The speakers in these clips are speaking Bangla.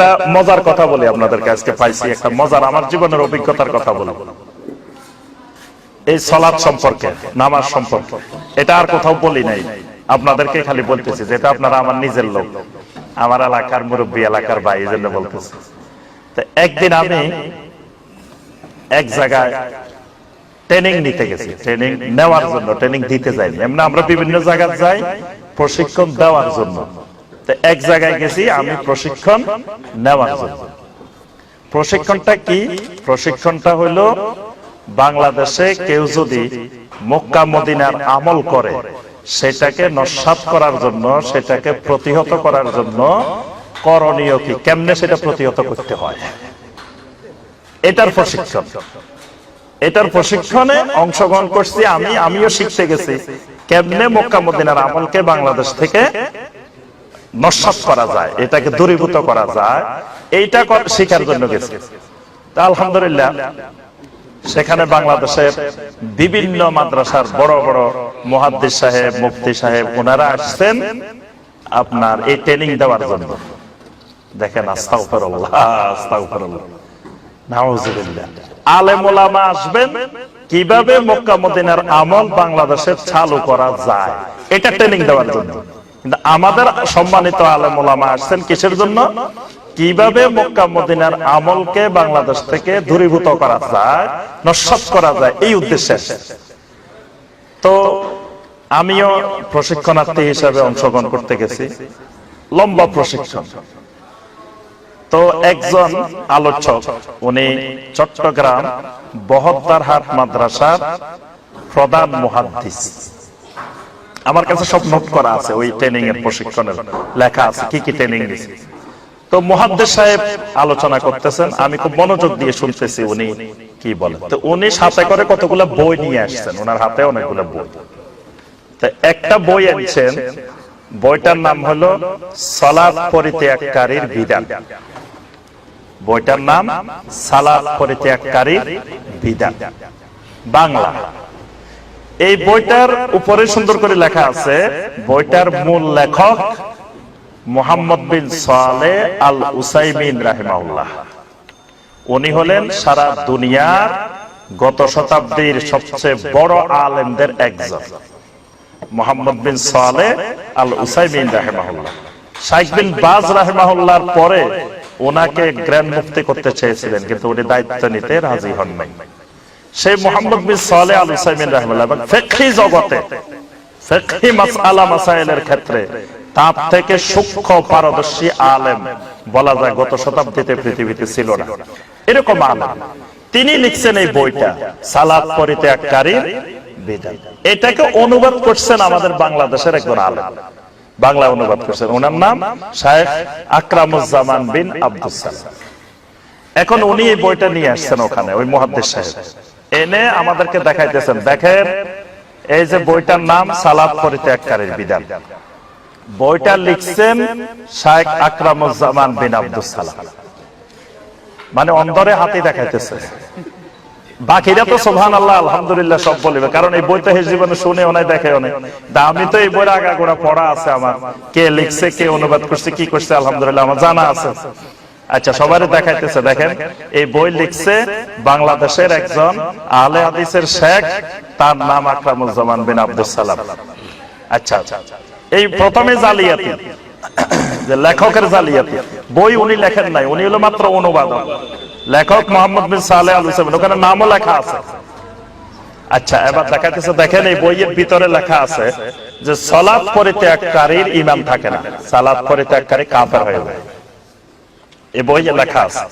একটা মজার কথা বলি আপনাদের কাছে পাইছি একটা মজার, আমার জীবনের অভিজ্ঞতার কথা বলি। এই সলাদ সম্পর্কে, নামাজ সম্পর্কে, এটা আর কোথাও বলি নাই। আপনাদেরকে খালি বলতেছি, যেটা আপনারা আমার নিজের লোক, আমার এলাকার মুরব্বী, এলাকার ভাই জন্য বলতেছি। তো একদিন আমি এক জায়গায় ট্রেনিং নিতে গেছি ট্রেনিং নেওয়ার জন্য ট্রেনিং দিতে যাইনি। এমনি আমরা বিভিন্ন জায়গায় যাই, প্রশিক্ষণ দেওয়ার জন্য। এক জায়গায় গেছি, আমি প্রশিক্ষণ নেওয়ার জন্য। প্রশিক্ষণটা কি? প্রশিক্ষণটা বাংলাদেশে কেউ যদি মক্কা, মদিনার আমল করে, সেটাকে নস্বাত করার জন্য, সেটাকে প্রতিহত করার জন্য করণীয় কি? কেমনে সেটা প্রতিহত করতে হয়? এটার প্রশিক্ষণ। এটার প্রশিক্ষণে অংশগ্রহণ করছি আমি, আমিও শিখতে গেছি। কেমনে মক্কা, মদিনার আমলকে বাংলাদেশ থেকে নস্বাত করা যায়, এটাকে দূরীভূত করা যায়। এইটা শেখার জন্য গেছি। তা আলহামদুলিল্লাহ, সেখানে বাংলাদেশের বিভিন্ন মাদ্রাসার বড় বড় মহাদ্দিস সাহেব, মুফতি সাহেব ওনারা আসছেন আপনার এই ট্রেনিং দেওয়ার জন্য। দেখেন আলেম আসবেন, কীভাবে মক্কা মদিনার আমল বাংলাদেশে চালু করা যায়, এটা ট্রেনিং দেওয়ার জন্য। কিন্তু আমাদের সম্মানিত আলেম ওলামা আসছেন কিসের জন্য? কীভাবে মক্কা মদিনার আমলকে বাংলাদেশ থেকে দূরীভূত করা যায়, নস্বাত করা যায়, এই উদ্দেশ্যে। তো আমিও প্রশিক্ষণার্থী হিসাবে অংশগ্রহণ করতে গেছি। লম্বা প্রশিক্ষণ। তো একজন আলোচক, উনি চট্টগ্রাম বহদ্দারহাট মাদ্রাসার প্রধান মুহাদ্দিস। আমার কাছে সব নোট করা আছে ওই ট্রেনিং এর প্রশিক্ষণের। লেখা আছে কি কি ট্রেনিং দিয়েছে? তো মুহাদ্দিস সাহেব আলোচনা করতেছেন আমি খুব মনোযোগ দিয়ে শুনতেছি উনি কি বলেন? তো উনি সাথে করে কতগুলো বই নিয়ে আসছেন ওনার হাতে অনেকগুলো বই। তো একটা বই আনছেন বইটার নাম হলো সালাদ পরিত্যাগকারীর বিধান বইটার নাম সালাদ পরিত্যাগকারীর বিধান বাংলা। এই বইটার উপরে সুন্দর করে লেখা আছে, বইটার মূল লেখক মোহাম্মদ বিন সালে আল উসাইমিন রাহিমাউল্লাহ উনি হলেন সারা দুনিয়ার গত শতাব্দীর সবচেয়ে বড় আলেমদের একজন। মোহাম্মদ বিন সালে আল উসাইমিন রাহেমাহুল্লাহ। শাইখ বিন বাজ রাহেমাহুল্লাহর পরে ওনাকে গ্র্যান্ড মুক্তি করতে চেয়েছিলেন, কিন্তু উনি দায়িত্ব নিতে রাজি হন নাই সেই মোহাম্মদ বিন সালে আল উসাইমিন রাহমাল্লাহ ফিকহি জগতে, ফিকহি মাসআলা মাসাইলের ক্ষেত্রে তার থেকে সূক্ষ্ম পারদর্শী আলেম বলা যায় গত শতাব্দীতে পৃথিবীতে ছিল না। এরকম আলেম। তিনি লিখছেন এই বইটা সালাদ পরিত্যাগকারীর বিধান এটাকে অনুবাদ করছেন আমাদের বাংলাদেশের একজন আলেম। বাংলা অনুবাদ করছেন। ওনার নাম শায়েখ আকরামুজ্জামান বিন আব্দুল সালাম। এখন উনি এই বইটা নিয়ে আসছেন ওখানে, ওই মহাদ্দেশ সাহেব। এনে আমাদেরকে দেখাইতেছেন। দেখেন, এই যে বইটার নাম সালাদ পরিত্যাগকারীর বিধান। বইটা লিখছেন শায়েখ আকরামুজ্জামান বিন আব্দুল সালাম। মানে অন্তরে হাতে দেখাইতেছে। বাকিরা তো সোহান আল্লাহ আলহামদুলিল্লাহ সব বলিবে। কারণ এই বইটা হে জীবনে শুনে অনেক দেখে অনেক আমি তো এই বইয়ের আগা গোড়া পড়া আছে আমার। কে লিখছে, কে অনুবাদ করছে, কি করছে, আলহামদুলিল্লাহ, আমার জানা আছে। আচ্ছা সবারই দেখাইতেছে দেখেন এই বই লিখছে বাংলাদেশের একজন আহলে হাদিসের শেখ তার নাম আকরামুজ্জামান বিন আব্দুল সালাম। আচ্ছা আচ্ছা এই প্রথমে জালিয়াতি যে লেখকের জালিয়াতি। বই উনি লেখেন নাই উনি হলো মাত্র অনুবাদক। লেখক মোহাম্মদ বিন সালে আল হুসেন ওখানে নামও লেখা আছে। আচ্ছা এবার দেখাতেছে দেখেন এই বইয়ের ভিতরে লেখা আছে যে সালাদ পরিত্যাগকারীর ইমাম থাকে না। সালাদ পরিত্যাগকারী কাফের হয়ে যায়। এই বইয়ে লেখা আছে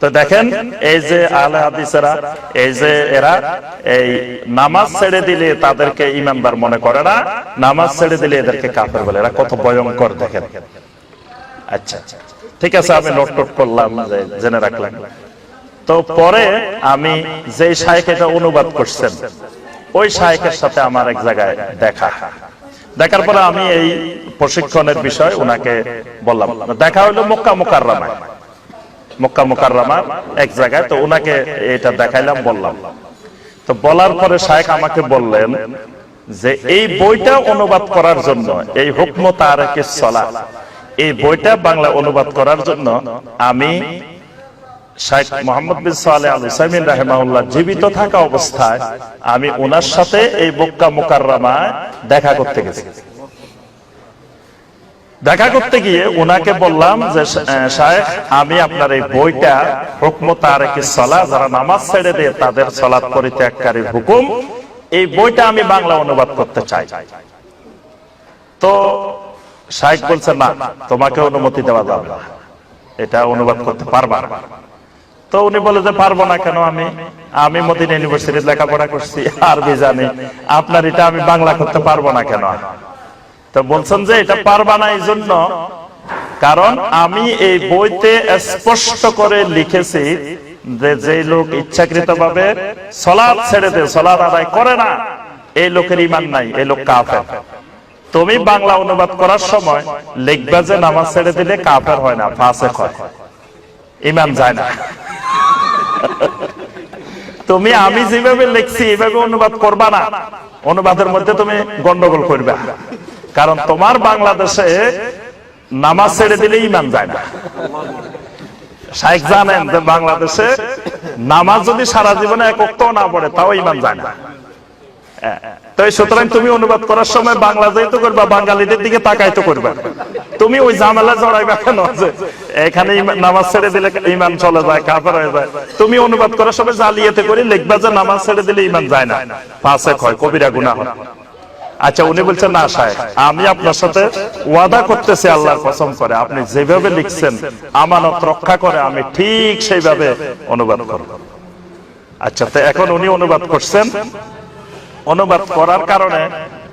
তো দেখেন এই যে আলে হাদিসেরা এই যে এরা এই নামাজ ছেড়ে দিলে তাদেরকে ইমানদার মনে করে না নামাজ ছেড়ে দিলে এদেরকে কাফের বলে। এরা কত ভয়ঙ্কর দেখেন। আচ্ছা আচ্ছা ঠিক আছে আমি নোট টোট করলাম জেনে রাখলাম। তো পরে আমি যে শায়েখ এটা অনুবাদ করছেন ওই শায়েখের সাথে আমার এক জায়গায় দেখা। দেখার পরে আমি এই প্রশিক্ষণের বিষয় ওনাকে বললাম। দেখা হলো মক্কা মোকাররামায়। মক্কা মোকাররামার এক জায়গায়, তো ওনাকে এটা দেখাইলাম, বললাম। তো বলার পরে শায়েখ আমাকে বললেন যে, এই বইটা অনুবাদ করার জন্য, এই হুকম তারেকে চলা এই বইটা বাংলা অনুবাদ করার জন্য আমি শেখ মোহাম্মদ বিন সালে আল হুসাইমিন রাহেমাউল্লাহ জীবিত থাকা অবস্থায় আমি ওনার সাথে এই বক্কা মোকাররমায় দেখা করতে গেছি। দেখা করতে গিয়ে ওনাকে বললাম যে শাহেখ আমি আপনার এই বইটা হুকম তারেকি সলা যারা নামাজ ছেড়ে দিয়ে তাদের সলাৎ পরিত্যাগকারীর হুকুম, এই বইটা আমি বাংলা অনুবাদ করতে চাই। তো শাহেখ বলছে, না, তোমাকে অনুমতি দেওয়া যাবে এটা অনুবাদ করতে পারবা তো উনি বলে যে, পারব না কেন আমি? আমি মদিনা ইউনিভার্সিটির লেখাপড়া করছি, আরবি জানি। আপনার এটা আমি বাংলা করতে পারব না কেন? তো বলছেন যে, এটা পারবা না এই জন্য কারণ আমি এই বইতে স্পষ্ট করে লিখেছি যে যে লোক ইচ্ছাকৃত ভাবে সলাদ ছেড়ে দেয় সলাদ আদায় করে না, এই লোকের ইমান নাই, এই লোক কাফের। তুমি বাংলা অনুবাদ করার সময় লিখবা যে, নামাজ ছেড়ে দিলে কাফের হয় না, ফাসেক হয়। ইমান যায় না। তুমি আমি যেভাবে লিখছি এইভাবে অনুবাদ করবা না। অনুবাদের মধ্যে তুমি গন্ডগোল করবে। কারণ তোমার বাংলাদেশে নামাজ ছেড়ে দিলে ইমান যায় না। শাইখ জানেন যে বাংলাদেশে নামাজ যদি সারা জীবনে এক অক্ত না পড়ে, তাও ইমান যায় না। তো সুতরাং তুমি অনুবাদ করার সময় বাংলা যেহেতু করবা, বাঙালিদের দিকে তাকাই তো করবা। তুমি ওই জামেলা জড়াইবা কেন? যে এখানে নামাজ ছেড়ে দিলে ইমান চলে যায়, কাফের হয়ে যায়। তুমি অনুবাদ করার সময় জালিয়াতে করে লিখবা যে নামাজ ছেড়ে দিলে ইমান যায় না। পাশে হয়, কবিরা গুনাহ হয়। আচ্ছা উনি বলছেন, না, সাহেব, আমি আপনার সাথে ওয়াদা করতেছি আল্লাহর কসম করে। আপনি যেভাবে লিখছেন, আমানত রক্ষা করে, আমি ঠিক সেইভাবে অনুবাদ করব। আচ্ছা তো এখন উনি অনুবাদ করছেন অনুবাদ করার কারণে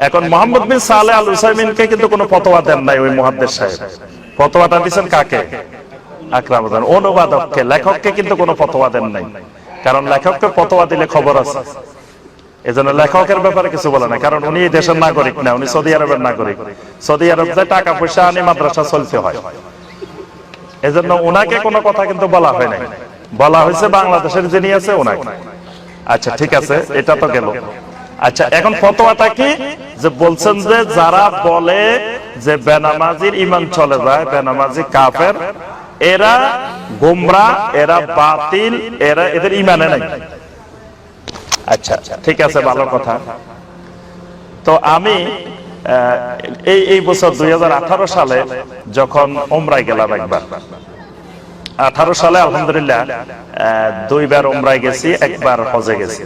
এখন মোহাম্মদ বিন সালে আল হুসাইমিনকে কিন্তু কোনো ফতোয়া দেন নাই ওই মুহাদ্দিস সাহেব। ফতোয়াটা দিচ্ছেন কাকে? আকরাম অনুবাদককে, লেখককে কিন্তু কোনো ফতোয়া দেন নাই। কারণ লেখককে ফতোয়া দিলে খবর আছে। এজন্য লেখকের ব্যাপারে কিছু বলে না। কারণ উনি দেশের নাগরিক না, উনি সৌদি আরবের নাগরিক। সৌদি আরব যে টাকা পয়সা আনি মাদ্রাসা চলতে হয়। এজন্য ওনাকে কোনো কথা কিন্তু বলা হয় নাই। বলা হয়েছে বাংলাদেশের যিনি আছে ওনাকে আচ্ছা ঠিক আছে, এটা তো গেল। আচ্ছা এখন ফতোয়াটা কি যে বলছেন যে যারা বলে যে বেনামাজির ইমান চলে যায় বেনামাজি কাফের এরা গোমরা এরা বাতিল এরা এদের ইমানে নাই। আচ্ছা ঠিক আছে ভালো কথা। তো আমি এই এই বছর দুই হাজার আঠারো সালে যখন ওমরায় গেলাম একবার। আঠারো সালে আলহামদুলিল্লাহ আহ, দুইবার ওমরায় গেছি একবার হজে গেছি।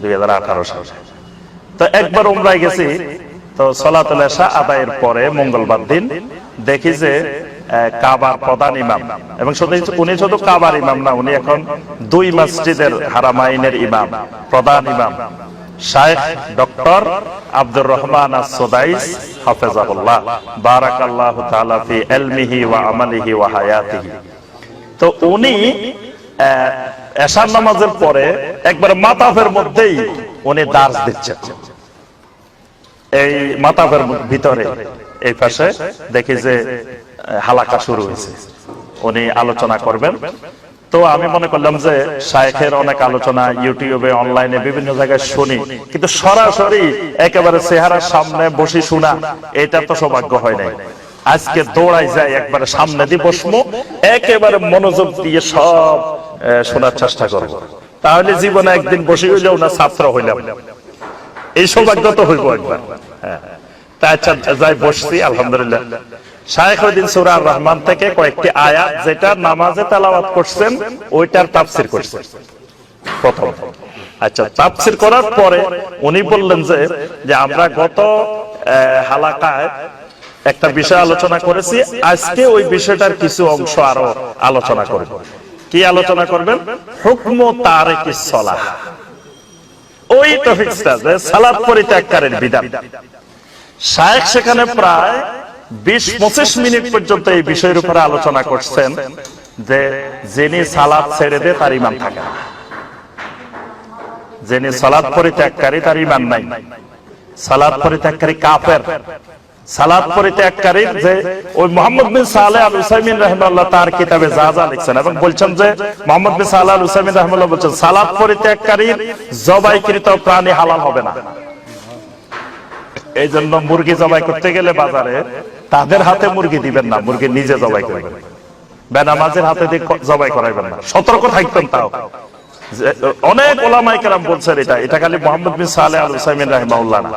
দুই হাজার আঠারো সালে। তো একবার ওমরায় গেছি, তো সলাতুল এশা আদায়ের পরে মঙ্গলবার দিন দেখি যে কাবার প্রধান ইমাম। এবং উনি শুধু কাবার ইমাম না, উনি এখন দুই মসজিদের হারামাইনের ইমাম, প্রধান ইমাম। শায়েখ ডক্টর আব্দুর রহমান আস-সুদাইস, হাফেজাহুল্লাহ। বারাকাল্লাহু তাআলা ফি ইলমিহি ওয়া আমালিহি ওয়া হায়াতিহি। তো উনি এশার নামাজের পরে একবার মাতাফের মধ্যেই উনি দার্স দিচ্ছেন। এই মাতাফের ভিতরে এই পাশে দেখি যে হালাকা শুরু হয়েছে। উনি আলোচনা করবেন। তো আমি মনে করলাম যে শায়েখের অনেক আলোচনা ইউটিউবে অনলাইনে বিভিন্ন জায়গায় শুনি। কিন্তু সরাসরি একেবারে চেহারার সামনে বসে শোনা এটা তো সৌভাগ্য হয় নাই। আজকে দৌড়াই যায় একবারে সামনে দিয়ে বসবো। একেবারে মনোযোগ দিয়ে সব শোনার চেষ্টা করব। তাহলে জীবনে একদিন বসে হইলেও না ছাত্র হইলাম। এই সৌভাগ্য তো হইব একবার। হ্যাঁ। আচ্ছা বসছি, আলহামদুলিল্লাহ। আচ্ছা তাফসীর করার পরে উনি বললেন যে যে আমরা গত হালাকায় একটা বিষয় আলোচনা করেছি, আজকে ওই বিষয়টার কিছু অংশ আরও আলোচনা করব। কি আলোচনা করবেন? হুকম তারিকিস সালাহ। ওই টপিকসটা যে সালাত পরিত্যাগকারীর বিধান। শায়েখ সেখানে প্রায় বিশ পঁচিশ মিনিট পর্যন্ত এই বিষয়ের উপরে আলোচনা করছেন যে যিনি সালাদ ছেড়ে দে তার ইমান থাকে না। যিনি সালাদ পরিত্যাগকারী তার ইমান নাই। সালাদ পরিত্যাগকারী কাফের। সালাদ যে ওই মোহাম্মদ বিন সালে আল উসাইমিন রহমাল্লাহ তার কিতাবে যা যা লিখছেন এবং বলছেন যে মোহাম্মদ বিন সালে আল উসাইমিন রহমাল্লাহ বলছেন সালাদ জবাইকৃত প্রাণী হালাল হবে না। এই জন্য মুরগি জবাই করতে গেলে বাজারে তাদের হাতে মুরগি দিবেন না, মুরগি নিজে জবাই করবেন। বেনামাজের হাতে দিয়ে জবাই করাইবেন না। সতর্ক থাকবেন তাও। অনেক ওলামাই কেরাম বলছেন এটা এটা খালি মোহাম্মদ বিন সালে আল হুসাইমিন রাহিমাউল্লাহ না।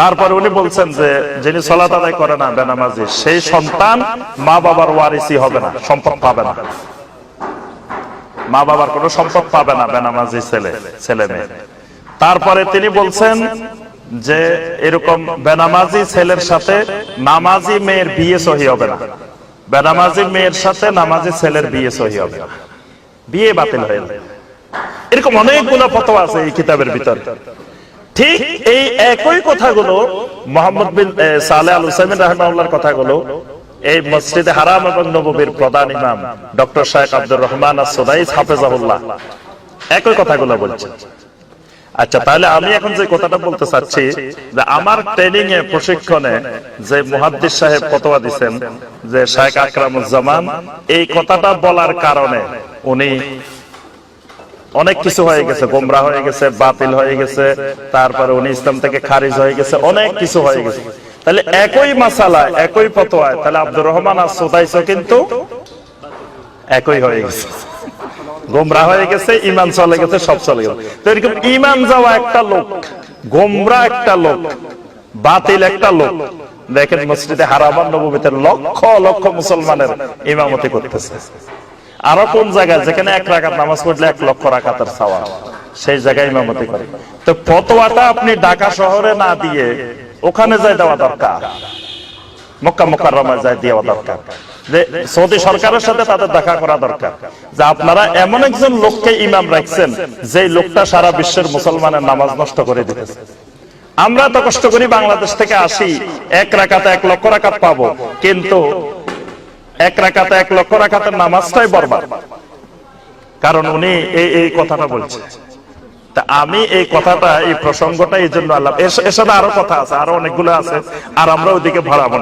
তারপরে উনি বলছেন যে, যিনি সলাত আদায় করে না, বেনামাজি, সেই সন্তান মা বাবার ওয়ারিসি হবে না, সম্পদ পাবে না। মা বাবার কোনো সম্পদ পাবে না, বেনামাজি ছেলে ছেলে মেয়ে। তারপরে তিনি বলছেন যে, এরকম বেনামাজি ছেলের সাথে নামাজি মেয়ের বিয়ে সহি হবে না। বেনামাজি মেয়ের সাথে নামাজি ছেলের বিয়ে সহি হবে না। বিয়ে বাতিল হয়ে এরকম অনেকগুলো ফতোয়া আছে এই কিতাবের ভিতরে। ঠিক এই একই কথাগুলো মোহাম্মদ বিন সালে আল হুসাইমিন রাহমাউল্লাহর কথাগুলো এই মসজিদে হারাম এবং নববীর প্রধান ইমাম doctor Sheikh Abdur Rahman Sudais হাফেজাহুল্লাহ একই কথাগুলো বলছেন। আচ্ছা তাহলে আমি এখন যে কথাটা বলতে চাচ্ছি, যে আমার ট্রেনিং এ, প্রশিক্ষণে যে মুহাদ্দিস সাহেব ফতোয়া দিচ্ছেন যে শাহেখ আকরামুজ্জামান, এই কথাটা বলার কারণে উনি অনেক কিছু হয়ে গেছে গোমরা হয়ে গেছে বাতিল হয়ে গেছে তারপরে উনি ইসলাম থেকে খারিজ হয়ে গেছে অনেক কিছু হয়ে গেছে। তাহলে একই মাসালায় একই ফতোয়ায় তাহলে আব্দুর রহমান আর সোদাইসও কিন্তু একই হয়ে গেছে। গোমরা হয়ে গেছে ইমান চলে গেছে সব চলে গেছে। তো এরকম ইমান যাওয়া একটা লোক গোমরা একটা লোক বাতিল একটা লোক। দেখেন মসজিদে হারামান নবমীতে লক্ষ লক্ষ মুসলমানের ইমামতি করতেছে। আরও কোন জায়গায়? যেখানে এক রাকাত নামাজ পড়লে এক লক্ষ রাকাতের সাওয়া সেই জায়গায় ইমামতি করে। তো ফতোয়াটা আপনি ঢাকা শহরে না দিয়ে ওখানে যাই দেওয়া দরকার। মক্কা মোকাররমায় যায় দেওয়া দরকার। যে সৌদি সরকারের সাথে তাদের দেখা করা দরকার। যে আপনারা এমন একজন লোককে ইমাম রাখছেন যে লোকটা সারা বিশ্বের মুসলমানের নামাজ নষ্ট করে দিতেছে। আমরা তো কষ্ট করি বাংলাদেশ থেকে আসি, এক রাকাতে এক লক্ষ রাকাত পাবো। কিন্তু এক রাখাতে এক লক্ষ রাখাতে নামাজটাই বরবাদ। কারণ উনি এই এই কথাটা বলছে আমি এই কথাটা, এই প্রসঙ্গটা এই জন্য আল্লাহ এর সাথে আরও কথা আছে, আরও অনেকগুলো আছে, আর আমরা ওইদিকে ভরাবো না।